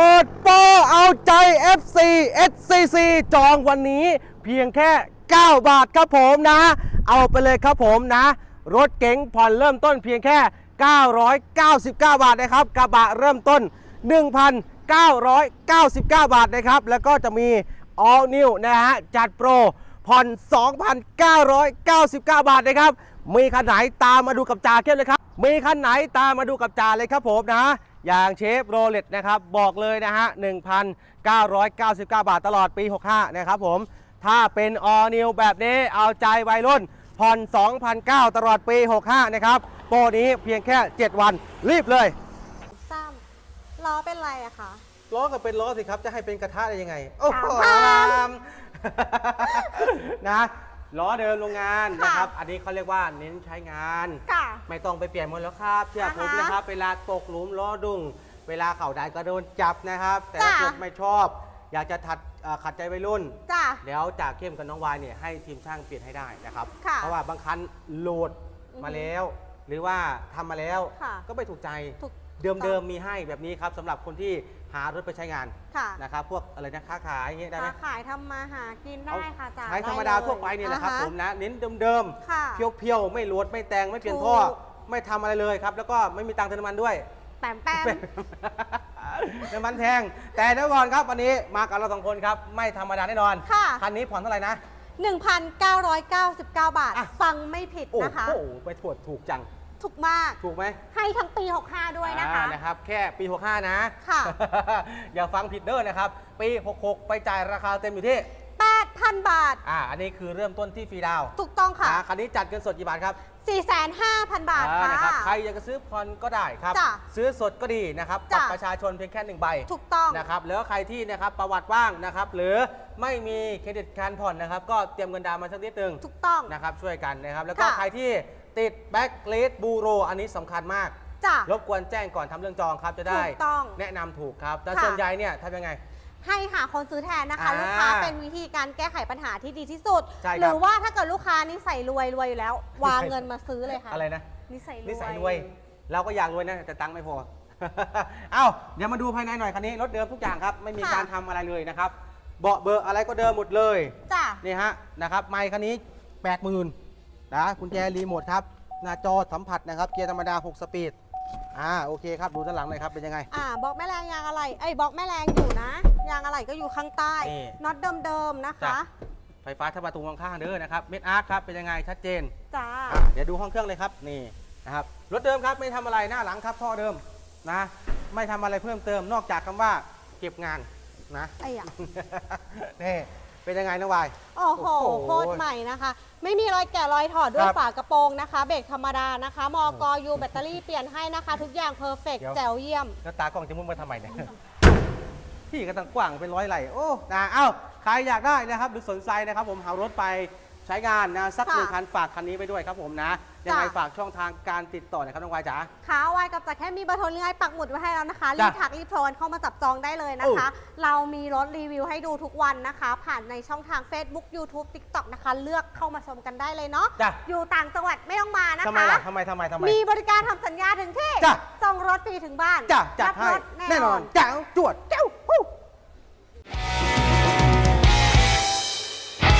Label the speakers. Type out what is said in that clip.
Speaker 1: เปิดโปรเอาใจ FC SCC จองวันนี้เพียงแค่ 9 บาทครับผมนะ เอาไปเลยครับผมนะ รถเก๋งผ่อนเริ่มต้นเพียงแค่ 999 บาทนะครับ กระบะเริ่มต้น 1,999 บาทนะครับ แล้วก็จะมี All New นะฮะ จัดโปรผ่อน 2,999 บาทนะครับ มีคันไหนตามมาดูกับจ่าเข้มเลยครับ มีคันไหนตามมาดูกับจ่าเลยครับผมนะ อย่างเชฟโรเลตนะครับบอกเลยนะฮะ 1,999 บาทตลอดปี 65 นะครับผม ถ้าเป็น All New แบบนี้เอาใจวัยรุ่นผ่อน2,900ตลอดปี 65 นะครับ โปรนี้เพียงแค่ 7 วันรีบเลย
Speaker 2: ซ้ำล้อเป็นไรอะคะ
Speaker 1: ล้อก็เป็นล้อสิครับ จะให้เป็นกระทะได้ยังไง โอ้โห
Speaker 2: ถาม
Speaker 1: นะ ล้อเดิมโรงงาน
Speaker 2: ค่ะ
Speaker 1: นะครับ อันนี้เขาเรียกว่าเน้นใช้งาน
Speaker 2: ค่ะ
Speaker 1: ไม่ต้องไปเปลี่ยนหมดแล้วครับเชื่อ
Speaker 2: อ่าฮะ
Speaker 1: ผมนะครับ เวลาตกหลุมล้อดุ้งเวลาเข่าได้ก็โดนจับนะครับ แต่ถ้า
Speaker 2: จ้ะ
Speaker 1: เกิดไม่ชอบ อยากจะถัดเอ่อขัดใจวัยรุ่น
Speaker 2: จ้ะ
Speaker 1: แล้วจากเข้มกับน้องวายเนี่ยให้ทีมช่างเปลี่ยนให้ได้นะครับ
Speaker 2: ค่ะ
Speaker 1: เพราะว่าบางคันโหลดมาแล้ว หรือว่าทำมาแล้ว
Speaker 2: ค่ะ
Speaker 1: ก็ไม่ถูกใจ
Speaker 2: ถูก
Speaker 1: เดิมๆมีให้แบบนี้ครับสำหรับคนที่หารถไปใช้งาน
Speaker 2: ค่ะ
Speaker 1: นะครับพวกอะไรนะค้าขายอย่างเงี้ยได้ไหม
Speaker 2: ค้าขายทำมาหากินได้
Speaker 1: เอา
Speaker 2: ค่ะจ้ะ
Speaker 1: ใช้ธรรมดาทั่วไปนี่แหละครับ
Speaker 2: อ่าฮ
Speaker 1: ผมนะเน้นเดิม
Speaker 2: ค่ะ
Speaker 1: ๆเพียวๆไม่โหลดไม่แต่งไม่เปลี่ยนท่อ
Speaker 2: ถูก
Speaker 1: ไม่ทำอะไรเลยครับ แล้วก็ไม่มีตังค์เติมน้ำมันด้วย
Speaker 2: แต้มแต้ม
Speaker 1: น้ำมันแพงแต่เดี๋ยวก่อนครับวันนี้มากับเราสองคนครับ ไม่ธรรมดาแน่นอน
Speaker 2: ค่ะ
Speaker 1: คันนี้ผ่อนเท่าไหร่นะ
Speaker 2: 1,999 บาท
Speaker 1: อะ
Speaker 2: ฟังไม่ผิด
Speaker 1: โอ้
Speaker 2: นะคะ
Speaker 1: โห ไปถวดถูกจัง
Speaker 2: ถูกมาก
Speaker 1: ถูกไหม
Speaker 2: ให้ทั้งปี 65 ด้วยนะคะ
Speaker 1: อ่านะครับ แค่ปี 65 นะ
Speaker 2: ค่ะ
Speaker 1: อย่าฟังผิดเด้อนะครับ ปี 66 ไปจ่ายราคาเต็มอยู่ที่
Speaker 2: 8,000 บาท
Speaker 1: อ่า อันนี้คือเริ่มต้นที่ฟรีดาวน์
Speaker 2: ถูกต้องค่ะ
Speaker 1: อ่าคันนี้จัดเงินสดกี่บาทครับ
Speaker 2: 45,000 บาท
Speaker 1: อ่
Speaker 2: ค่ะ
Speaker 1: นะครับใครอยากจะซื้อผ่อนก็ได้ครับ
Speaker 2: จ้ะ
Speaker 1: ซื้อสดก็ดีนะครับบั
Speaker 2: จ้ะ
Speaker 1: ตรประชาชนเพียงแค่หนึ่งใบ
Speaker 2: ถูกต้อง
Speaker 1: นะครับแล้วใครที่นะครับประวัติว่างนะครับ หรือไม่มีเครดิตการผ่อนนะครับ ก็เตรียมเงินดาวน์มาสักนิดนึง
Speaker 2: ถูกต้อง
Speaker 1: นะครับ ช่วยกันนะครับ แล้วก็
Speaker 2: ค่ะ
Speaker 1: ใครที่ติดแบ็กเลสบูโรอันนี้สำคัญมาก
Speaker 2: จ้ะ
Speaker 1: รบกวนแจ้งก่อนทำเรื่องจองครับจะได้
Speaker 2: ถูกต้อง
Speaker 1: แนะนำถูกครับ แต่
Speaker 2: ค่ะ
Speaker 1: ส่วนใหญ่เนี่ยทำยังไง
Speaker 2: ให้หาคนซื้อแทนนะคะ
Speaker 1: อ่า
Speaker 2: ลูกค้าเป็นวิธีการแก้ไขปัญหาที่ดีที่สุด
Speaker 1: ใช่ครับ
Speaker 2: หรือว่าถ้าเกิดลูกค้านิสัยรวยรวยอยู่แล้ว วางเงินมาซื้อเลยค่ะ
Speaker 1: อะไรนะ
Speaker 2: นิสัยรวย
Speaker 1: นิสัยรวย เราก็อยากรวยนะ แต่ตังค์ไม่พอ เอ้า เดี๋ยวมาดูภายในหน่อยคันนี้รถเดิมทุกอย่างครับ ไม่มี
Speaker 2: ค่ะ
Speaker 1: การทำอะไรเลยนะครับ เบาะเบอร์อะไรก็เดิมหมดเลย
Speaker 2: จ้ะ
Speaker 1: นี่ฮะนะครับไมค์คันนี้ 80,000นะกุญแจรีโมทครับ หน้าจอสัมผัสนะครับ เกียร์ธรรมดา 6 สปีด อ่าโอเคครับดูด้านหลังหน่อยครับเป็นยังไง
Speaker 2: อ่าบล็อกแม่แรงยางอะไรเอ้ยบล็อกแม่แรงอยู่นะ ยางอะไรก็อยู่ข้างใต้
Speaker 1: นี่
Speaker 2: น็อตเดิมๆนะคะ
Speaker 1: จ้ะไฟฟ้าทับประตูข้างๆเด้อนะครับเม็ดอาร์คครับเป็นยังไงชัดเจน
Speaker 2: จ้า
Speaker 1: อะเดี๋ยวดูห้องเครื่องเลยครับนี่นะครับรถเดิมครับไม่ทำอะไรหน้าหลังครับท่อเดิมนะไม่ทำอะไรเพิ่มเติมนอกจากคำว่าเก็บงานนะ
Speaker 2: ไอ้อะ
Speaker 1: นี่ เป็นยังไงนะวาย
Speaker 2: โอ้โห
Speaker 1: โอ้โห
Speaker 2: โคตรใหม่นะคะ ไม่มีรอยแกะรอยถอดด้วย
Speaker 1: ครับ
Speaker 2: ฝากระโปรงนะคะ เบรกธรรมดานะคะมอกยูแบตเตอรี่เปลี่ยนให้นะคะ ทุกอย่างเพอร์เฟก
Speaker 1: เดี๋ยว
Speaker 2: แจ๋วเยี่ยม
Speaker 1: แล้วตากล้องจะมุ่งมาทำไมเนี่ยพี่ก็ตั้งกว้างเป็นร้อยไหลโอ้นะเอ้าใครอยากได้นะครับ หรือสนใจนะครับ ผมหารถไป ใช้งานนะสัก
Speaker 2: ค่ะ
Speaker 1: หนึ่งคันฝากคันนี้ไปด้วยครับผมนะ ยังไง
Speaker 2: จ้ะ
Speaker 1: ฝากช่องทางการติดต่อหน่อยครับน้องวายจ๋า
Speaker 2: ขาไวายกับจะแค่มีเบอร์โทรเลื่อยปักหมุดไว้ให้แล้วนะคะรี
Speaker 1: จ้ะ
Speaker 2: บถักรีบโทรเข้ามาจับจองได้เลยนะคะ เรามีรถรีวิวให้ดูทุกวันนะคะ ผ่านในช่องทาง Facebook YouTube TikTok นะคะ เลือกเข้ามาชมกันได้เลยเนาะ
Speaker 1: จ้ะ
Speaker 2: อยู่ต่างจังหวัดไม่ต้องมานะคะ
Speaker 1: ทำไมล่ะทำไมทำไมทำไม
Speaker 2: มีบริการทำสัญญาถึงที่
Speaker 1: จ้ะ
Speaker 2: ส่งรถฟรีถึงบ้าน
Speaker 1: จ้ะจัด
Speaker 2: รับ
Speaker 1: ให้
Speaker 2: รถ
Speaker 1: แน่นอนแจ๋วจวดแจ๋วฮู้